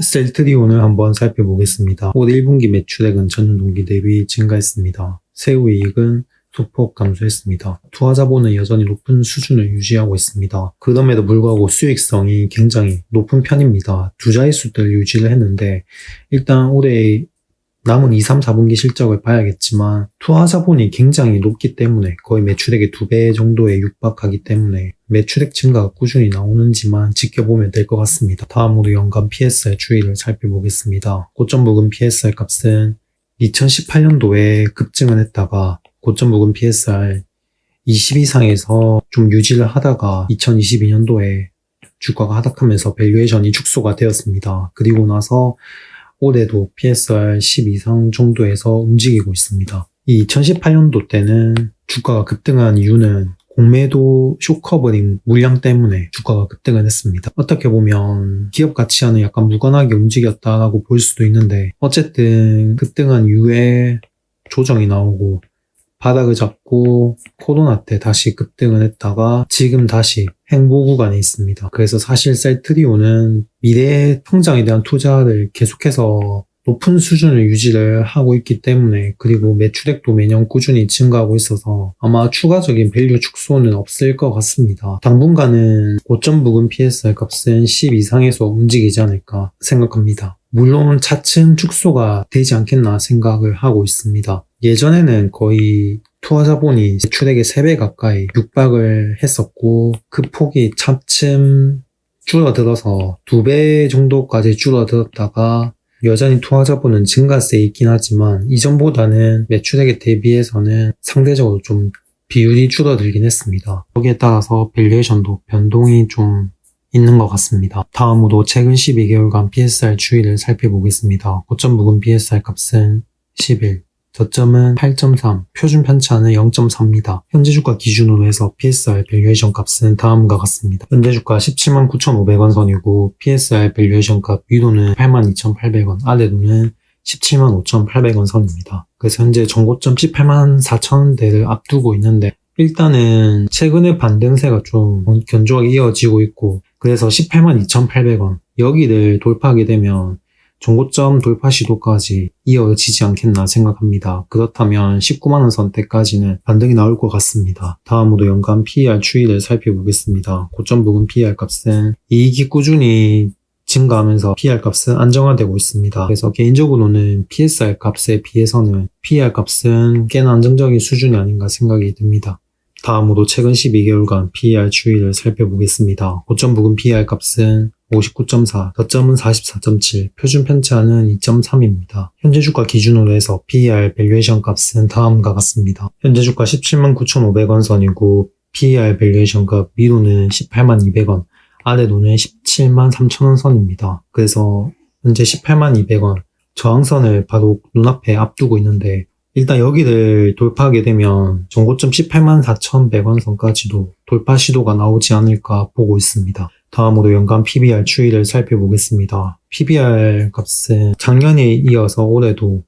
셀트리온을 한번 살펴보겠습니다. 올 1분기 매출액은 전년 동기 대비 증가했습니다. 세후 이익은 소폭 감소했습니다. 투하 자본은 여전히 높은 수준을 유지하고 있습니다. 그럼에도 불구하고 수익성이 굉장히 높은 편입니다. 두 자릿수들 유지를 했는데 일단 올해 남은 2, 3, 4분기 실적을 봐야겠지만 투하 자본이 굉장히 높기 때문에 거의 매출액의 두 배 정도에 육박하기 때문에 매출액 증가가 꾸준히 나오는지만 지켜보면 될 것 같습니다. 다음으로 연간 PSR 추이를 살펴보겠습니다. 고점 묵은 PSR 값은 2018년도에 급증을 했다가 고점 묵은 PSR 20 이상에서 좀 유지를 하다가 2022년도에 주가가 하락하면서 밸류에이션이 축소가 되었습니다. 그리고 나서 올해도 PSR 10 이상 정도에서 움직이고 있습니다. 이 2018년도 때는 주가가 급등한 이유는 공매도 쇼커버링 물량 때문에 주가가 급등을 했습니다. 어떻게 보면 기업 가치와는 약간 무관하게 움직였다라고 볼 수도 있는데 어쨌든 급등한 이후에 조정이 나오고 바닥을 잡고 코로나 때 다시 급등을 했다가 지금 다시 행보 구간에 있습니다. 그래서 사실 셀트리온은 미래 성장에 대한 투자를 계속해서 높은 수준을 유지를 하고 있기 때문에 그리고 매출액도 매년 꾸준히 증가하고 있어서 아마 추가적인 밸류 축소는 없을 것 같습니다. 당분간은 고점 부근 PSR 값은 10 이상에서 움직이지 않을까 생각합니다. 물론 차츰 축소가 되지 않겠나 생각을 하고 있습니다. 예전에는 거의 투하 자본이 매출액의 3배 가까이 육박을 했었고 그 폭이 차츰 줄어들어서 2배 정도까지 줄어들었다가 여전히 투하 자본은 증가세에 있긴 하지만 이전보다는 매출액에 대비해서는 상대적으로 좀 비율이 줄어들긴 했습니다. 거기에 따라서 밸류에이션도 변동이 좀 있는 것 같습니다. 다음으로 최근 12개월간 PSR 추이를 살펴보겠습니다. 고점 묵은 PSR 값은 11, 저점은 8.3, 표준 편차는 0.4입니다. 현재 주가 기준으로 해서 PSR 밸류에이션 값은 다음과 같습니다. 현재 주가 17만 9,500원 선이고 PSR 밸류에이션 값 위로는 82,800원, 아래로는 17만 5,800원 선입니다. 그래서 현재 전고점 18만 4천원대를 앞두고 있는데 일단은 최근에 반등세가 좀 견조하게 이어지고 있고 그래서 18만 2,800원 여기를 돌파하게 되면 종고점 돌파 시도까지 이어지지 않겠나 생각합니다. 그렇다면 19만원 선대까지는 반등이 나올 것 같습니다. 다음으로 연간 PER 추이를 살펴보겠습니다. 고점 부근 PER 값은 이익이 꾸준히 증가하면서 PER 값은 안정화되고 있습니다. 그래서 개인적으로는 PSR 값에 비해서는 PER 값은 꽤나 안정적인 수준이 아닌가 생각이 듭니다. 다음으로 최근 12개월간 PER 추이를 살펴보겠습니다. 고점 부근 PER 값은 59.4, 저점은 44.7, 표준 편차는 2.3입니다. 현재 주가 기준으로 해서 PER 밸류에이션 값은 다음과 같습니다. 현재 주가 17만 9,500원 선이고 PER 밸류에이션 값 위로는 18만 200원, 아래로는 17만 3천원 선입니다. 그래서 현재 18만 200원 저항선을 바로 눈앞에 앞두고 있는데 일단 여기를 돌파하게 되면 정고점 18만 4,100원 선까지도 돌파 시도가 나오지 않을까 보고 있습니다. 다음으로 연간 PBR 추이를 살펴보겠습니다. PBR 값은 작년에 이어서 올해도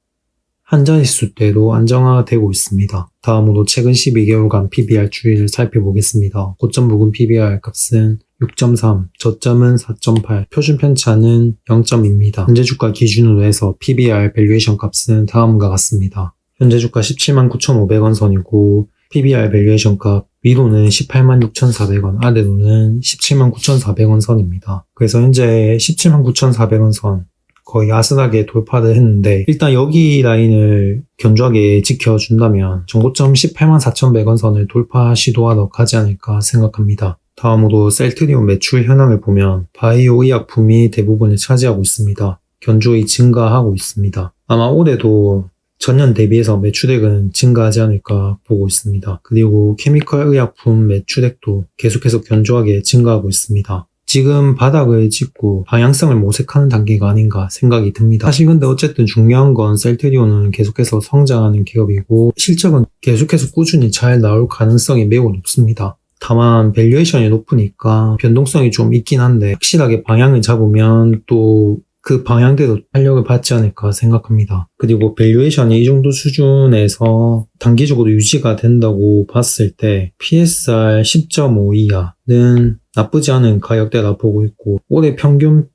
한 자릿수대로 안정화되고 있습니다. 다음으로 최근 12개월간 PBR 추이를 살펴보겠습니다. 고점 묵은 PBR 값은 6.3, 저점은 4.8, 표준 편차는 0.2입니다. 현재 주가 기준으로 해서 PBR 밸류에이션 값은 다음과 같습니다. 현재 주가 17만 9,500원 선이고 PBR 밸류에이션 값 위로는 18만 6,400원, 아래로는 17만 9,400원 선입니다. 그래서 현재 17만 9,400원 선 거의 아슬하게 돌파를 했는데 일단 여기 라인을 견조하게 지켜준다면 정고점 18만 4,100원 선을 돌파 시도하러 가지 않을까 생각합니다. 다음으로 셀트리온 매출 현황을 보면 바이오 의약품이 대부분을 차지하고 있습니다. 견조히 증가하고 있습니다. 아마 올해도 전년 대비해서 매출액은 증가하지 않을까 보고 있습니다. 그리고 케미컬 의약품 매출액도 계속해서 견조하게 증가하고 있습니다. 지금 바닥을 찍고 방향성을 모색하는 단계가 아닌가 생각이 듭니다. 사실 근데 어쨌든 중요한 건 셀트리온은 계속해서 성장하는 기업이고 실적은 계속해서 꾸준히 잘 나올 가능성이 매우 높습니다. 다만 밸류에이션이 높으니까 변동성이 좀 있긴 한데 확실하게 방향을 잡으면 또 그 방향대로 탄력을 받지 않을까 생각합니다. 그리고 밸류에이션이 이 정도 수준에서 단기적으로 유지가 된다고 봤을 때 PSR 10.5 이하는 나쁘지 않은 가격대라 보고 있고 올해 평균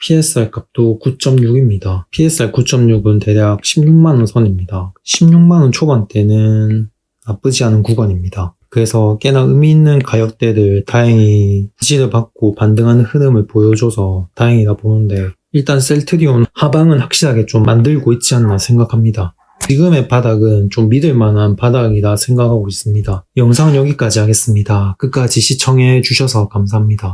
PSR 값도 9.6입니다. PSR 9.6은 대략 16만원 선입니다. 16만원 초반대는 나쁘지 않은 구간입니다. 그래서 꽤나 의미 있는 가격대들 다행히 지지를 받고 반등하는 흐름을 보여줘서 다행이다 보는데 일단 셀트리온 하방은 확실하게 좀 만들고 있지 않나 생각합니다. 지금의 바닥은 좀 믿을 만한 바닥이라 생각하고 있습니다. 영상은 여기까지 하겠습니다. 끝까지 시청해 주셔서 감사합니다.